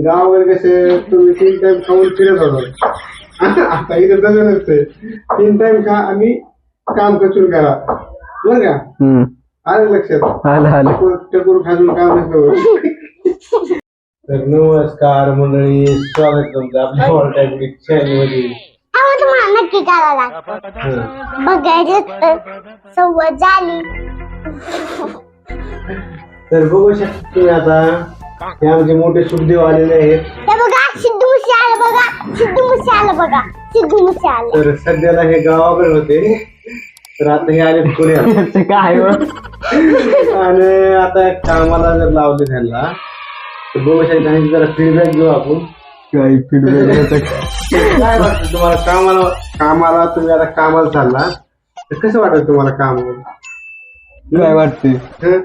गाव वगैरे कसे तुम्ही तीन टाइम खाऊन फिरत होता. आता इथं तसं नसतंय. तीन टाइम खा आणि काम कचून करा. बरं का? आलं लक्षात? आलं आलं. टकोर खाजून काम नसतं तर नमस्कार मंडळी स्वागत तुमचं आपल्या वॉल चॅनलमध्ये तुम्हाला नक्की करावं लागतं हं. बघायचं तर सव्वद झाली. तर बघू शकता तुम्ही आता हे आमचे मोठे सुखदेव आलेले आहेत. ते बघा सिद्धू मुसे आलं बघा सिद्धू मुसे आलं बघा सिद्धू मुसे आलं. तर सध्याला हे गावाकडे होते. तर आता हे आले पुण्यात ते काय हो? आणि आता कामाला जर लावले त्यांना तर बघू शकता आणि जरा फीडबॅक घेऊ आपण. काय feedback? काय? वाटतं तुम्हाला? कामाला कामाला तुम्ही आता कामाला चालला. तर कसं वाटत तुम्हाला काम काय वाटतंय? हं?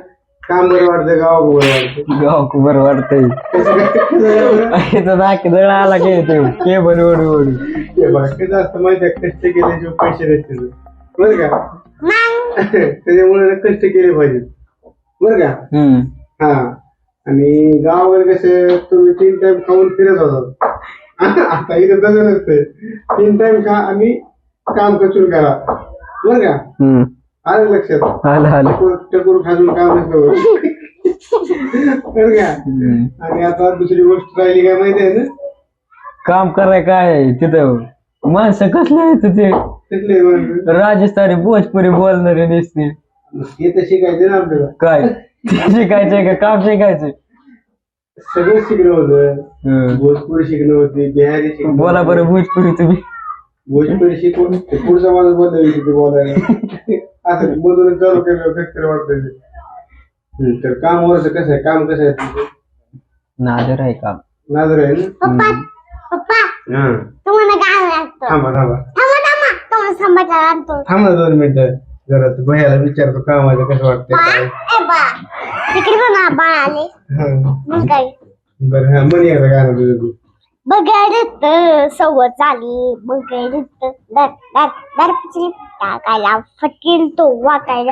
काम बरं वाटतं गाव बरं वाटतं गाव खूप बरं वाटतंय. कसं काय कसं काय बरं? इथं नाकी जळ आला की येते केबल ओढू ओढू. हे असतं माहिती आहे कष्ट केल्याशिवाय पैसे नसतील बरं का? मग? त्याच्यामुळे ना कष्ट केले पाहिजेत. बरं का? हम्म. हा. आणि गाव वगैरे कसे तुम्ही तीन टाइम खाऊन फिरत होता आता इथं तसं नसतंय. तीन टाइम खा आणि काम कचून करा. बरं का? हम्म. आलं लक्षात. आलं आलं. टकोर खाजून काम नसतं का. आणि आता दुसरी गोष्ट राहिली काय माहिती आहे ना? काम कराय काय तिथं? माणसं कसले आहेत ते? तिथले माणसं. राजस्थानी भोजपुरी बोलणारे दिसते हे तर शिकायचे ना आपल्याला. काय? शिकायचंय का? काम शिकायचंय. सगळं शिकणं होतं. भोजपुरी शिकणं होती बिहारी शिकणं बोला बरं. भोजपुरी तुम्ही. भोजपुरी शिकून पुढचा माणूस बोलतोय तिथे असं मधून चालू केलं कसं तरी वाटतं ते. हम्म, तर काम वरचं कसं आहे? काम कसं आहे तुमचं? नादर आहे काम. नाजर आहे ना? पप्पा पप्पा हा. तुम्हाला काय लागतं. थांबा थांबा. थांबा थांबा. तुम्हाला सांभाळायला लागतो थांबा दोन मिनिटं. जरा तू भैयाला विचारतो कामाचं कसं वाटतंय बा काय. ए बा. तिकडे बघा बाळ आले हा. मग काय? बरं हा म्हणे आता गाणं तुझं तू. बघायचं सवत झाली दर पिचली टाकायला फटकीन तो वाकायला.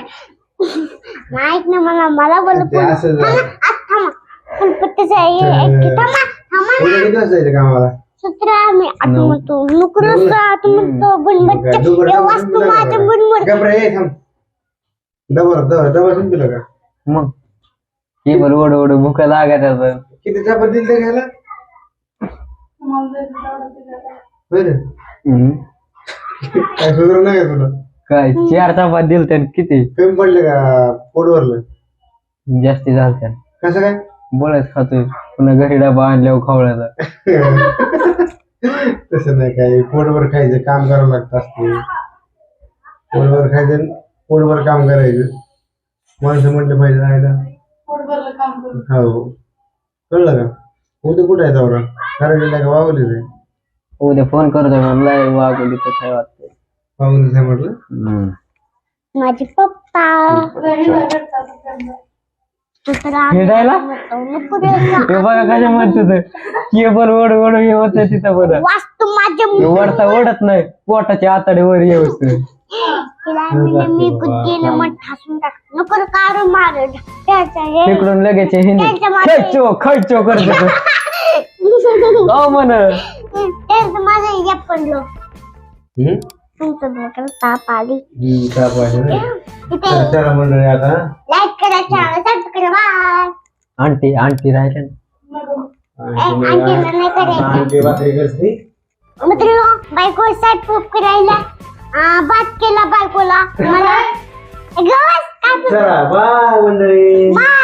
माहीत ना मला मला बोल ते असं झालं. थांबा. फुलपट्टीचं आहे एक- थांबा थांबा उद्या किती वाजता जायचं कामाला? सतरा मी आठवतो नोकरच का आठवतो बनबट काय डुबर हे वास्तू माझ्या बनबट गबरा ये थांब. डबा डबा डबा संपला का? मग. ओढ ओढ भुका लागत किती चपाती दिली ते हम्म. काय सुधार नाही का तुला? काय चार चपात दिल तर किती? कमी पडले का? पोट भरलं? जास्ती झालत्या कसं काय? बोलायच खातोय. पुन्हा घरी डबा आणल्यावर खावळ्याचा तसं नाही काय. पोटभर खायचं काम करावं लागतं असते. पोटभर खायचं पोटभर काम करायचं. माणसं म्हटलं पाहिजे राहायला. हो. कळलं का? उद्या कुठे आहे दौरा? करायला का आहे उद्या फोन करतोय म्हणलाय वागवली तर काय वाटतंय? वावलीच आहे म्हटलं. माझे पप्पा. हिंडायला? हे बघा कशा म्हणते केबल ओढ ओढ हे होत तिथं बरं. वास्तू वरता ओढत नाही पोटाच्या आताडे वर म्हणलं मी गेलं मग ठासून टाक नको हे- तिकडून लगेच हिंदी. त्यांच्या मागे- खैचो खैचो करत हो म्हण त्याचं माझं हे पडलो? तुमचं डोक्याला ताप आली. इथे मंडळी आता लाईक करा चॅनल सबस्क्राईब करा बाय आंटी आंटी राहिले ना आणि आणखी नाही करायचं आणखी भाकरी करते मित्रांनो बायको प्रूफ करायला बात केला बायकोला मला गवस काय चला बाय मंडळी बाय